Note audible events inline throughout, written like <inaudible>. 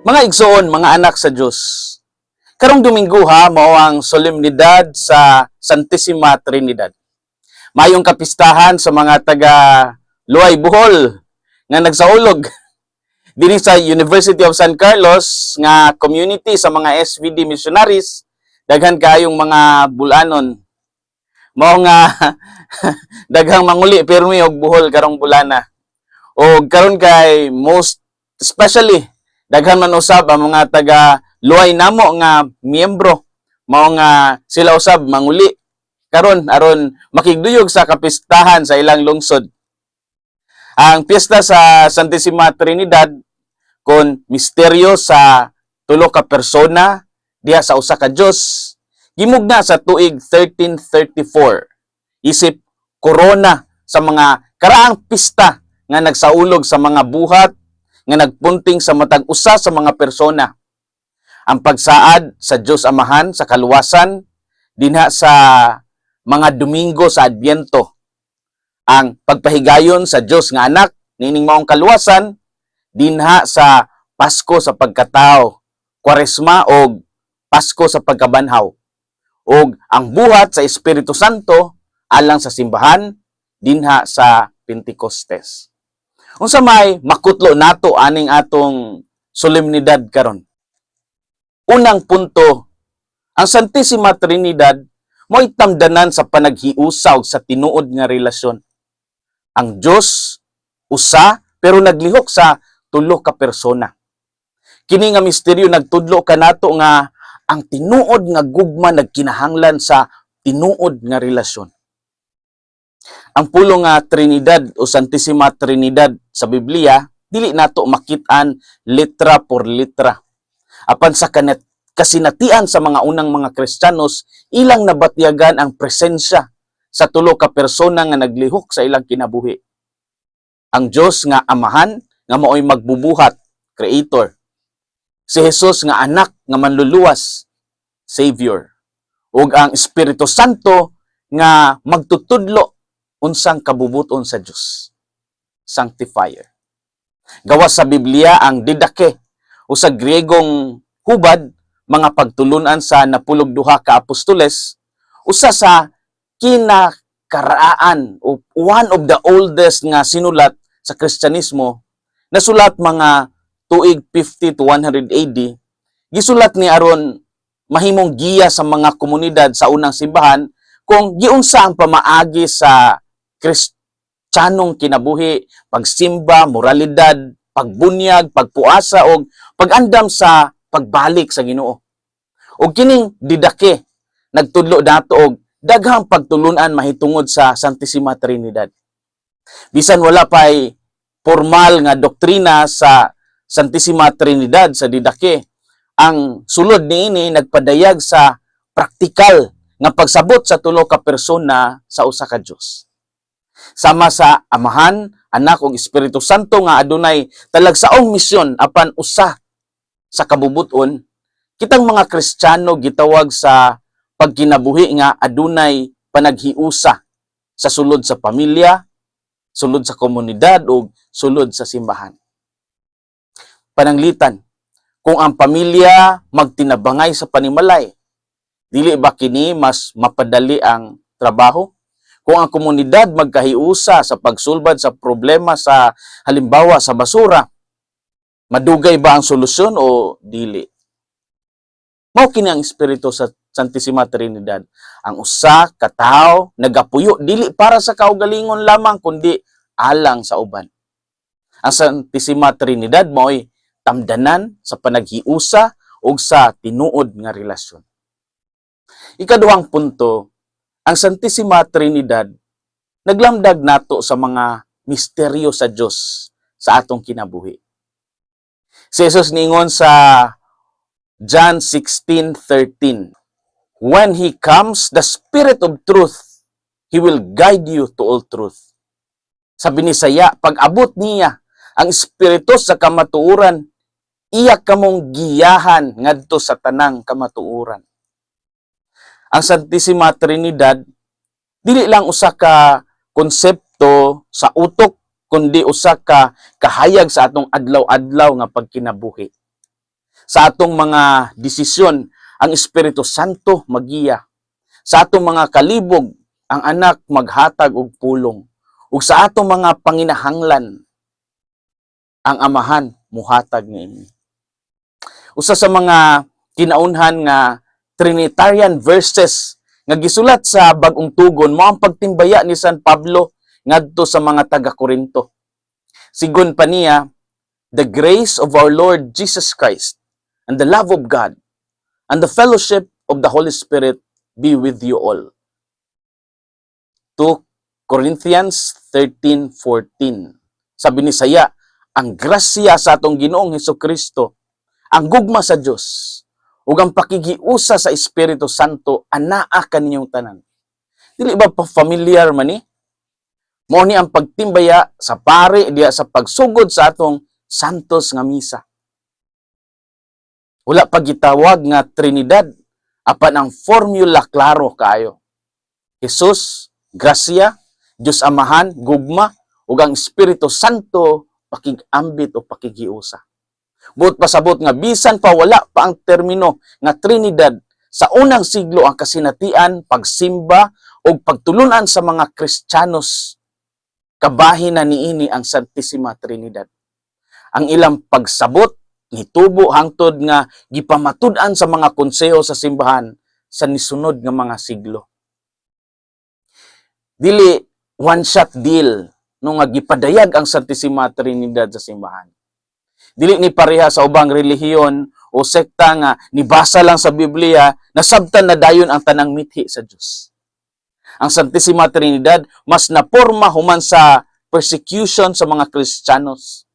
Mga igsoon, mga anak sa Diyos. Karong Domingo ha, mao ang solemnidad sa Santissima Trinidad. Mayong kapistahan sa mga taga Luay Bohol nga nagsaulog <laughs> dinhi sa University of San Carlos nga community sa mga SVD missionaries daghan kayong mga bulanon mao nga <laughs> daghang manguli pirmi og buhol karong bulana o karon kay most especially daghan man usab ang mga taga luay namo nga miyembro. Mao nga sila usab manguli. Karon aron makigduyog sa kapistahan sa ilang lungsod. Ang piyesta sa Santissima Trinidad kon misteryo sa tulo ka persona diha sa usa ka Dios gimugna sa tuig 1334 isip korona sa mga karaang pista nga nagsaulog sa mga buhat nga nagpunting sa matag usa sa mga persona ang pagsaad sa Dios Amahan sa kaluwasan dinha sa mga Domingo sa Adbyento ang pagpahigayon sa Dios nga anak nining maong kaluwasan dinha sa Pasko sa pagkatao, Kwaresma o Pasko sa pagkabanhaw. O ang buhat sa Espiritu Santo alang sa simbahan dinha sa Pentecostes. Unsa may makutlo nato aning atong solemnidad karon. Unang punto, ang Santissima Trinidad mo'y tamdanan sa panaghiusaw sa tinuod nga relasyon. Ang Dios usa pero naglihok sa tulo ka persona. Kini nga misteryo nagtudlo kanato nga ang tinuod nga gugma nagkinahanglan sa tinuod nga relasyon. Ang pulo nga Trinidad o Santissima Trinidad sa Biblia dili nato makitaan letra por letra. Apan sa kanat kasinatian sa mga unang mga Kristiyanos ilang nabatyagan ang presensya sa tulo ka persona nga naglihok sa ilang kinabuhi. Ang Dios nga amahan nga maoy magbubuhat, creator. Si Jesus nga anak nga manluluwas, savior. Ug ang Espiritu Santo nga magtutudlo unsang kabubuton sa Dios, sanctifier. Gawas sa Biblia ang didake o sa Griegong hubad mga pagtulunan sa napulog duha ka apostoles usa sa kinakaraan o one of the oldest nga sinulat sa Kristyanismo nasulat mga tuig 50 to 100 AD gisulat ni aron mahimong giya sa mga komunidad sa unang simbahan kung giunsa ang pamaagi sa Kristiyanong kinabuhi, pagsimba, moralidad, pagbunyag, pagpuasa o pagandam sa pagbalik sa Ginoo. O kining didake nagtudlo dato og daghang pagtulunan mahitungod sa Santissima Trinidad. Bisan wala pay formal nga doktrina sa Santissima Trinidad sa didake, ang sulod niini nagpadayag sa praktikal nga pagsabot sa tulo ka persona sa usa ka Dios. Sama sa Amahan, Anak ug Espiritu Santo nga adunay talagsaong misyon apan usa sa kabubuton, kitang mga Kristiyano gitawag sa pagkinabuhi nga adunay panaghiusa sa sulod sa pamilya, sulod sa komunidad o sulod sa simbahan. Pananglitan, kung ang pamilya magtinabangay sa panimalay, dili ba kini mas mapadali ang trabaho? Kung ang komunidad magkahiusa sa pagsulbad sa problema sa halimbawa sa basura, madugay ba ang solusyon o dili? Mao kini ang espiritu sa Santissima Trinidad. Ang usa ka tawo nagapuyo dili para sa kaugalingon lamang kundi alang sa uban. Ang Santissima Trinidad mao'y tamdanan sa panaghiusa ug sa tinuod nga relasyon. Ikaduhang punto, ang Santissima Trinidad naglamdag nato sa mga misteryo sa Dios sa atong kinabuhi. Si Jesus ningon sa John 16:13, When he comes, the Spirit of truth, he will guide you to all truth. Sabi ni Saya, pag abot niya ang espiritu sa kamatuuran, iya kamong giyahan ngadto sa tanang kamatuuran. Ang Santissima Trinidad dili lang usa ka konsepto sa utok kundi usa ka kahayag sa atong adlaw-adlaw nga pagkinabuhi. Sa atong mga desisyon, ang Espiritu Santo magiya. Sa atong mga kalibog, ang anak maghatag og pulong. Ug sa atong mga panginahanglan, ang amahan muhatag niini. Usa sa mga kinaunhan nga Trinitarian verses nga gisulat sa bagong tugon mo ang pagtimbaya ni San Pablo ngadto sa mga taga-Korinto. Sigon pa niya, the grace of our Lord Jesus Christ and the love of God and the fellowship of the Holy Spirit be with you all. 2 Corinthians 13:14. Sabi ni Saya, ang grasya sa atong Ginoong Hesus Kristo, ang gugma sa Dios, ug ang pakigiusa sa Espiritu Santo anaa kaninyong tanan. Dili ba pa familiar man ni? Mao ni ang pagtimbaya sa pare diya sa pagsugod sa atong santos nga misa. Wala pa gitawag nga Trinidad apan ang formula klaro kaayo. Jesus, grasya, Dios Amahan, gugma, ug ang Espiritu Santo pakigambit o pakigiusa. Buot pasabot nga bisan pa wala pa ang termino nga Trinidad sa unang siglo ang kasinatian, pagsimba o pagtulunan sa mga Kristiyanos kabahin na niini ang Santissima Trinidad. Ang ilang pagsabot nitubo hangtod nga gipamatud-an sa mga konseho sa simbahan sa nisunod nga mga siglo. Dili one shot deal no nga gipadayag ang Santissima Trinidad sa simbahan. Dili ni pareha sa ubang relihiyon o sekta nga nibasa lang sa Biblia nasabtan na dayon ang tanang mithi sa Dios. Ang Santissima Trinidad mas naporma human sa persecution sa mga Kristiyanos.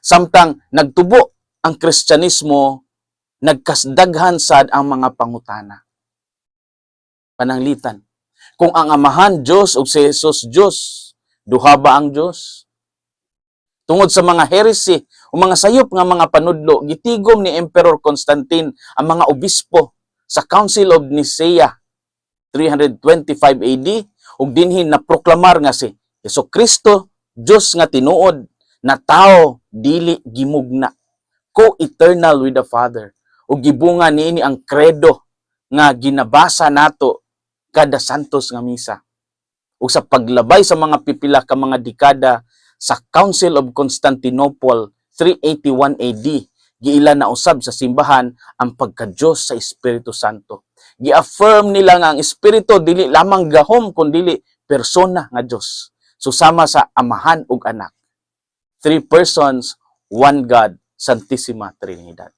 Samtang nagtubo ang Kristyanismo, nagkasdaghan sad ang mga pangutana. Pananglitan. Kung ang amahan Diyos o si Jesus Diyos, duha ba ang Diyos? Tungod sa mga heresy o mga sayop nga mga panudlo, gitigom ni Emperor Constantine ang mga obispo sa Council of Nicaea 325 AD ug dinhi na proklamar nga si Hesus Kristo Dios nga tinuod na tao dili gimugna. Co-eternal with the Father. Ug gibunga niini ang credo nga ginabasa nato kada santos nga misa. Ug sa paglabay sa mga pipila ka mga dekada sa Council of Constantinople 381 AD giila na usab sa simbahan ang pagka-Diyos sa Espiritu Santo. Gi-affirm nila nga ang Espiritu dili lamang gahom kundi persona nga Dios. Susama sa Amahan ug Anak. Three persons, one God, Santissima Trinidad.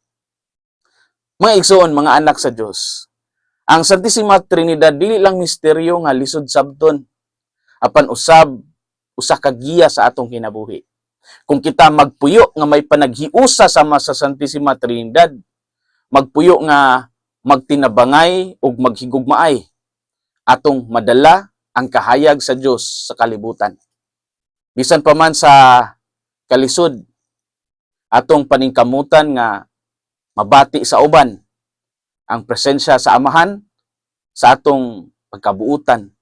Mga igsoon, mga anak sa Dios. Ang Santissima Trinidad dili lang misteryo nga lisod sabton apan usab usa ka giya sa atong kinabuhi. Kung kita magpuyo nga may panaghiusa sama sa Santissima Trinidad, magpuyo nga magtinabangay ug maghigugmaay atong madala ang kahayag sa Dios sa kalibutan. Bisan pa man sa kalisod atong paningkamutan nga mabati sa uban ang presensya sa amahan sa atong pagkabuutan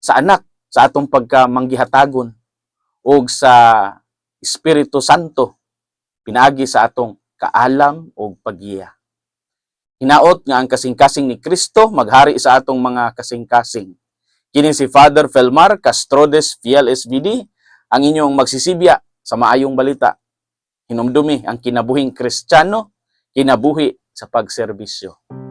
sa anak sa atong pagkamanggihatagon ug sa Espiritu Santo pinaagi sa atong kaalam ug paggiya. Hinaot nga ang kasing-kasing ni Kristo maghari sa atong mga kasing-kasing. Kini si Father Felmar Castrodes Fiel SBD ang inyong magsisibya sa maayong balita. Hinumdumi ang kinabuhing Kristiyano, kinabuhi sa pagserbisyo.